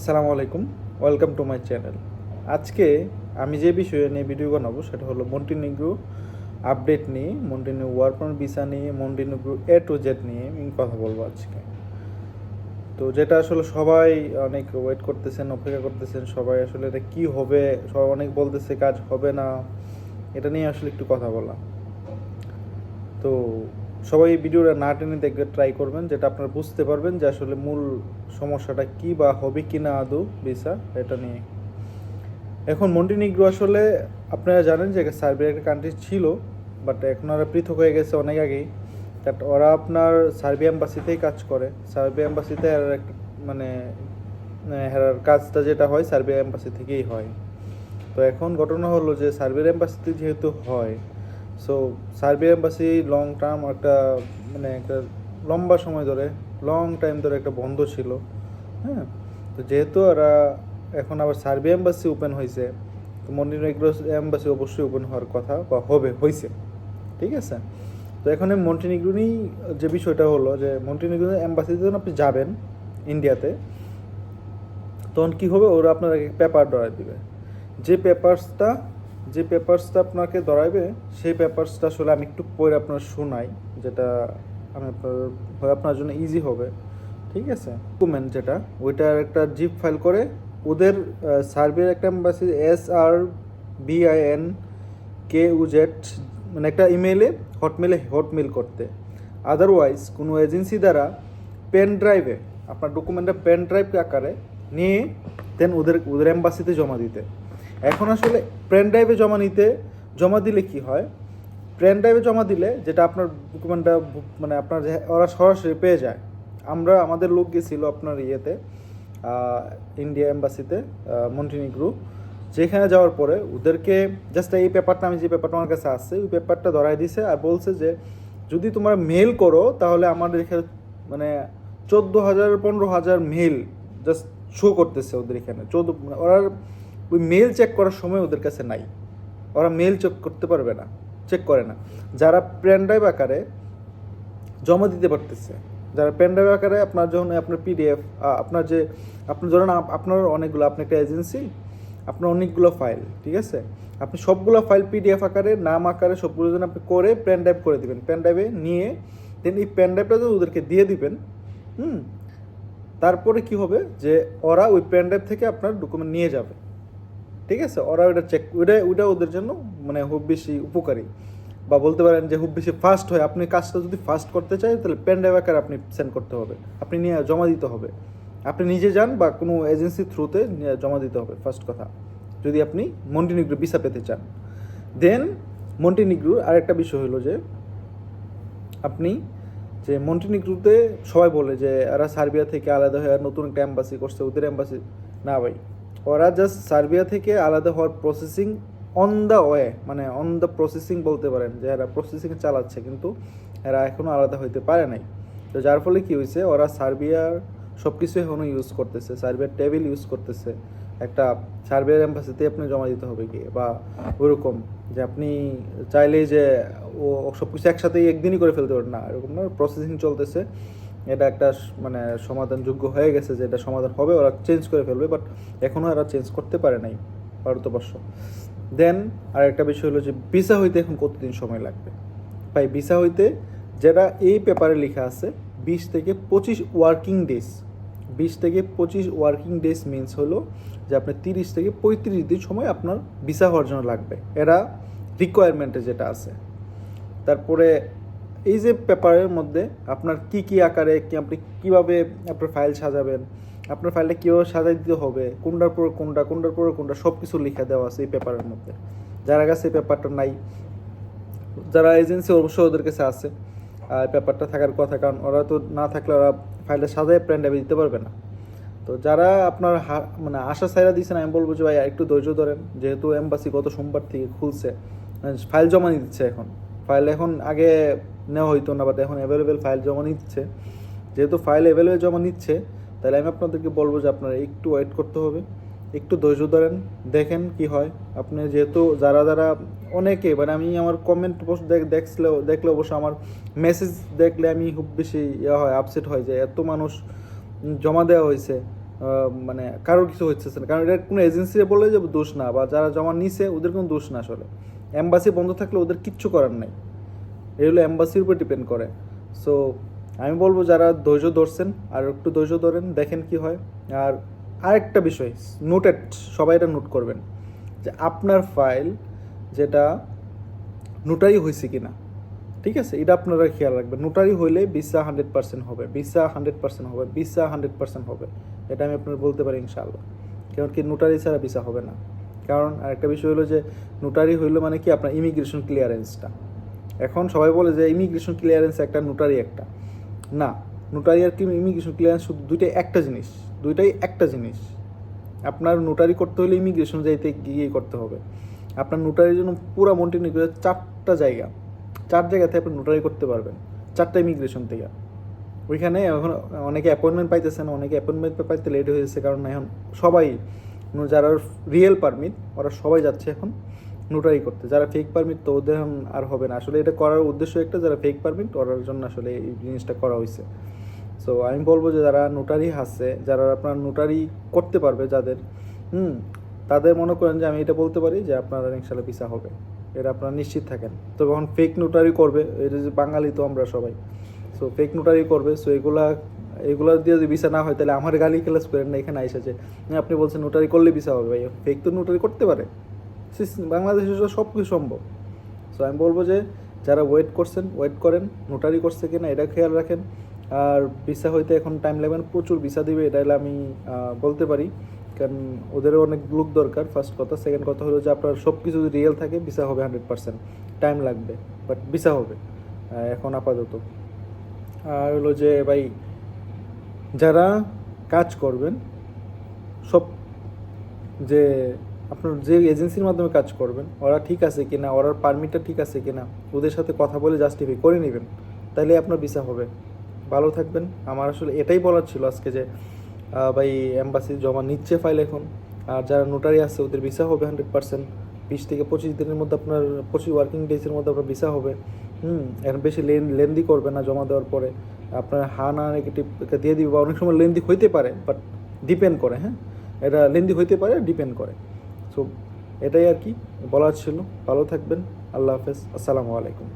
আসসালামু আলাইকুম, welcome to my channel. আজকে আমি যে বিষয়ে নিয়ে ভিডিও বানাবো সেটা হলো মন্টিনিগ্রো আপডেট নিয়ে মন্টিনিউ ওয়ার্ক পারমিট ভিসা নিয়ে মন্টিনিগ্রো এ টু জেড নিয়ে আমি কথা বলব আজকে। তো যেটা আসলে সবাই অনেক ওয়েট করতেছেন, অপেক্ষা করতেছেন, সবাই আসলে এটা কী হবে, সবাই অনেক বলতেছে কাজ হবে না, এটা নিয়ে আসলে একটু কথা বলা তো সবাই এই ভিডিওটা না টেনে দেখবে ট্রাই করবেন, যেটা আপনারা বুঝতে পারবেন যে আসলে মূল সমস্যাটা কি বা হবে কি না আদৌ ভিসা এটা নিয়ে। এখন মন্টিনিগ্রো আসলে আপনারা জানেন যে সার্বিয়ার একটা কান্ট্রি ছিল বাট এখন ওরা পৃথক হয়ে গেছে অনেক আগেই। বাট ওরা আপনার সার্বিয়া এম্বাসিতেই কাজ করে। সার্বিয়া এম্বাসিতে আর একটা মানে হেরার কাজটা যেটা হয় সার্বিয়া এম্বাসি থেকেই হয়। তো এখন ঘটনা হলো যে সার্বিয়ার এম্বাসিতে যেহেতু হয় so Serbia embassy long term একটা মানে একটা লম্বা সময় ধরে লং টাইম ধরে একটা বন্ধ ছিল। হ্যাঁ? তো যেহেতু ওরা এখন আবার সার্বিয়া এম্বাসি ওপেন হয়েছে তো মন্টিনেগ্রো এম্বাসি অবশ্যই ওপেন হওয়ার কথা, বা হবে হয়েছে ঠিক আছে? তো এখন এই মন্টিনিগ্রো নিয়েই যে বিষয়টা হলো যে মন্টিনিগ্রো এম্বাসিতে যখন আপনি যাবেন ইন্ডিয়াতে তখন কী হবে? ওরা আপনার পেপার ধরাই দিবে। যে পেপারসটা যে পেপারসটা আপনাকে ধরাইবে, সেই পেপারসটা আসলে আমি একটু পরে আপনার শোনাই, যেটা আমি আপনার আপনার জন্য ইজি হবে। ঠিক আছে? ডকুমেন্ট যেটা, ওইটার একটা জিপ ফাইল করে, ওদের সার্ভের একটা এম্বাসি এস আর বিআইএন কে উজেট মানে একটা ইমেলে হটমেলে হটমেল করতে। আদারওয়াইজ কোনো এজেন্সি দ্বারা পেন ড্রাইভে আপনার ডকুমেন্টটা পেন ড্রাইভ আকারে নিয়ে দেন ওদের ওদের এম্বাসিতে জমা দিতে। এখন আসলে পেন ড্রাইভে জমা নিতে, জমা দিলে কি হয়? পেন ড্রাইভে জমা দিলে যেটা আপনার ডকুমেন্টটা মানে আপনার ওরা সরাসরি পেয়ে যায়। আমরা, আমাদের লোক গেছিল আপনার ইয়েতে ইন্ডিয়া এম্বাসিতে মন্টিনিগ্রু যেখানে যাওয়ার পরে ওদেরকে জাস্ট এই পেপারটা আমি যে পেপারটা আমার কাছে আসছে, ওই পেপারটা ধরাই দিছে আর বলছে যে, যদি তোমরা মেল করো, তাহলে আমাদের এখানে মানে চোদ্দ হাজার, পনেরো হাজার মেল জাস্ট শো করতেছে ওদের এখানে। চোদ্দ মানে ওরা ওই মেল চেক করার সময় ওদের কাছে নাই। ওরা মেল চেক করতে পারবে না চেক করে না। যারা পেন ড্রাইভ আকারে জমা দিতে পারতেছে, যারা পেন ড্রাইভ আকারে আপনার যখন আপনার পিডিএফ আপনার যে, আপনি ধরেন আপনার অনেকগুলো, আপনি একটা এজেন্সি আপনার অনেকগুলো ফাইল ঠিক আছে? আপনি সবগুলো ফাইল পিডিএফ আকারে, নাম আকারে সবগুলো যেন আপনি করে পেন ড্রাইভ করে দিবেন। পেন ড্রাইভে নিয়ে দেন এই পেন ড্রাইভটা যদি ওদেরকে দিয়ে দিবেন, হুম? তারপরে কি হবে? যে ওরা ওই পেন ড্রাইভ থেকে আপনার ডকুমেন্ট নিয়ে যাবে। ঠিক আছে? ওরা ওটা চেক ওটা ওটা ওদের জন্য মানে খুব বেশি উপকারী। বা বলতে পারেন যে খুব বেশি ফাস্ট হয়। আপনি কাজটা যদি ফাস্ট করতে চাই, তাহলে পেন ড্রাইভ আপনি সেন্ড করতে হবে। আপনি নিয়ে জমা দিতে হবে। আপনি নিজে যান বা কোনো এজেন্সির থ্রুতে জমা দিতে হবে ফার্স্ট কথা। যদি আপনি মন্টিনিগ্রো ভিসা পেতে চান। দেন মন্টিনিগ্রোর আরেকটা বিষয় হলো যে, আপনি যে মন্টিনিগ্রোতে সবাই বলে যে, এরা সার্বিয়া থেকে আলাদা হয়ে আর নতুন একটা এম্বাসি করছে, ওদের অ্যাম্বাসি না ভাই। ওরা জাস্ট সার্বিয়া থেকে আলাদা হওয়ার প্রসেসিং অন দ্য ওয়ে মানে অন দ্য প্রসেসিং বলতে পারেন যে এরা প্রসেসিং চালাচ্ছে, কিন্তু এরা এখনও আলাদা হইতে পারে নাই। তো যার ফলে কি হয়েছে ওরা সার্বিয়ার সব কিছু এখনও ইউজ করতেছে, সার্বিয়ার টেবিল ইউজ করতেছে। একটা সার্বিয়ার এম্বাসিতে আপনি জমা দিতে হবে গিয়ে, বা ওরকম যে আপনি চাইলেই যে ও সব কিছু একসাথেই একদিনই করে ফেলতে পারেন। না, এরকম না প্রসেসিং চলতেছে। এটা একটা মানে সমাধানযোগ্য হয়ে গেছে যে এটা সমাধান হবে, ওরা চেঞ্জ করে ফেলবে বাট এখনও এরা চেঞ্জ করতে পারে নাই ভারতবর্ষ। দেন আর একটা বিষয় হলো যে ভিসা হইতে এখন কতদিন সময় লাগবে? ভাই ভিসা হইতে যেটা এই পেপারে লেখা আছে, বিশ থেকে পঁচিশ ওয়ার্কিং ডেজ বিশ থেকে পঁচিশ ওয়ার্কিং ডেজ মিনস হলো যে আপনার তিরিশ থেকে পঁয়ত্রিশ দিন সময় আপনার ভিসা হওয়ার জন্য লাগবে। এরা রিকোয়ারমেন্টে যেটা আছে। তারপরে এই যে পেপারের মধ্যে আপনার কি কি আকারে কি আপনি কীভাবে আপনার ফাইল সাজাবেন, আপনার ফাইলটা কীভাবে সাজাই দিতে হবে, কোনটার পর কোনটা, কোনটার পরে কোনটা সব কিছু লিখে দেওয়া আছে এই পেপারের মধ্যে। যারা কাছে এই পেপারটা নাই। যারা এজেন্সি অবশ্যই ওদের কাছে আছে আর পেপারটা থাকার কথা, কারণ ওরা তো না থাকলে ওরা ফাইলটা সাজায় প্রিন্ট দিতে পারবে না। তো যারা আপনার মানে আশা সাইরা দিয়েছেন আমি বলব যে ভাই একটু ধৈর্য ধরেন। যেহেতু এম্বাসি গত সোমবার থেকে খুলছে ফাইল জমা দিচ্ছে এখন। ফাইল এখন আগে নেওয়া হইতো না বাট এখন অ্যাভেলেবেল ফাইল জমা নিচ্ছে। যেহেতু ফাইল অ্যাভেলেবেল জমা নিচ্ছে, তাহলে আমি আপনাদেরকে বলব যে আপনারা একটু ওয়েট করতে হবে, একটু ধৈর্য ধরেন, দেখেন কি হয়। আপনি যেহেতু যারা যারা, অনেকে মানে আমি আমার কমেন্ট পোস্ট দেখলেও দেখলে অবশ্য আমার মেসেজ দেখলে আমি খুব বেশি ইয়ে হয় আপসেট হয় যে এত মানুষ জমা দেওয়া হয়েছে। মানে কারোর কিছু হচ্ছে না। কারণ এটা কোনো এজেন্সি বলে যে দোষ না, বা যারা জমা নিছে ওদের কোনো দোষ না আসলে। এম্বাসি বন্ধ থাকলে ওদের কিচ্ছু করার নাই। এগুলো অ্যাম্বাসির উপর ডিপেন্ড করে। সো আমি বলব যারা ধৈর্য ধরছেন, আর একটু ধৈর্য ধরেন, দেখেন কি হয়। আর আরেকটা বিষয় নোটেড সবাই এটা নোট করবেন। যে আপনার ফাইল যেটা নোটারি হয়েছে কি না ঠিক আছে? এটা আপনারা খেয়াল রাখবেন। নোটারি হইলে ভিসা হান্ড্রেড পার্সেন্ট হবে ভিসা হান্ড্রেড পার্সেন্ট হবে ভিসা হান্ড্রেড পার্সেন্ট হবে। এটা আমি আপনার বলতে পারি ইনশাআল্লাহ। কারণ কি নোটারি ছাড়া ভিসা হবে না। কারণ আরেকটা বিষয় হলো যে নোটারি হইল মানে কি আপনার ইমিগ্রেশন ক্লিয়ারেন্সটা এখন সবাই বলে যে ইমিগ্রেশন ক্লিয়ারেন্স একটা, নোটারি একটা। না, নোটারি আর কি ইমিগ্রেশন ক্লিয়ারেন্স শুধু দুইটাই একটা জিনিস। দুইটাই একটা জিনিস। আপনার নোটারি করতে হলে ইমিগ্রেশন যাইতে গিয়ে করতে হবে। আপনার নোটারির জন্য পুরো মন্টিনিগ্রোর চারটা জায়গা। চার জায়গাতে আপনি নোটারি করতে পারবেন। চারটা ইমিগ্রেশন থেকে। ওইখানে এখন অনেকে অ্যাপয়েন্টমেন্ট পাইতেছেন, অনেকে অ্যাপয়েন্টমেন্ট পাইতে লেট হয়ে যাচ্ছে কারণ এখন সবাই যারা রিয়েল পারমিট ওরা সবাই যাচ্ছে এখন নোটারি করতে। যারা ফেক পারমিট তো ওদের আর হবে না। আসলে এটা করার উদ্দেশ্য একটা, যারা ফেক পারমিট ওরার জন্য আসলে এই জিনিসটা করা হয়েছে সো আমি বলব যে যারা নোটারি আছে, যারা আপনার নোটারি করতে পারবে, যাদের, হুম, তাদের মনে করেন যে আমি এটা বলতে পারি যে আপনার ইনশাল্লাহ ভিসা হবে। এটা আপনারা নিশ্চিত থাকেন। তো যখন ফেক নোটারি করবে এটা যে বাঙালি তো আমরা সবাই। সো ফেক নোটারি করবে সো এগুলা এগুলো দিয়ে যদি ভিসা না হয় তাহলে আমার গালি ক্লাস করেন না এখানে এসেছে আপনি বলছেন নোটারি করলে ভিসা হবে ভাই ফেক তো নোটারি করতে পারে। বাংলাদেশে সব কিছু সম্ভব। সো আমি বলব যে যারা ওয়েট করছেন ওয়েট করেন নোটারি করছে কিনা এটা খেয়াল রাখেন। আর ভিসা হইতে এখন টাইম লাগবে না, প্রচুর ভিসা দিবে এটা হলে আমি বলতে পারি। কারণ ওদেরও অনেক লোক দরকার ফার্স্ট কথা। সেকেন্ড কথা হলো যে আপনার সব কিছু যদি রিয়েল থাকে ভিসা হবে হান্ড্রেড পার্সেন্ট টাইম লাগবে বাট ভিসা হবে। এখন আপাতত। আর হলো যে ভাই, যারা কাজ করবেন, সব যে আপনার যে এজেন্সির মাধ্যমে কাজ করবেন, ওরা ঠিক আছে কি না ওরার পারমিটটা ঠিক আছে কি না ওদের সাথে কথা বলে জাস্টিফাই করে নেবেন, তাহলে আপনার ভিসা হবে। ভালো থাকবেন। আমার আসলে এটাই বলার ছিল আজকে যে ভাই এম্বাসি জমা নিচ্ছে ফাইল এখন, আর যারা নোটারি আছে, ওদের ভিসা হবে হান্ড্রেড পার্সেন্ট বিশ থেকে পঁচিশ দিনের মধ্যে আপনার, পঁচিশ ওয়ার্কিং ডেজের মধ্যে আপনার ভিসা হবে। হুম, এখন বেশি লেন লেন্দি করবে না জমা দেওয়ার পরে। আপনার হা না নেগেটিভ দিয়ে দিবে বা অনেক সময় লেন্দি হইতে পারে বাট ডিপেন্ড করে হ্যাঁ? এটা লেন্দি হইতে পারে ডিপেন্ড করে। সো এটাই আর কি, বলার ছিল। ভালো থাকবেন, আল্লাহ হাফেজ। আসসালামু আলাইকুম।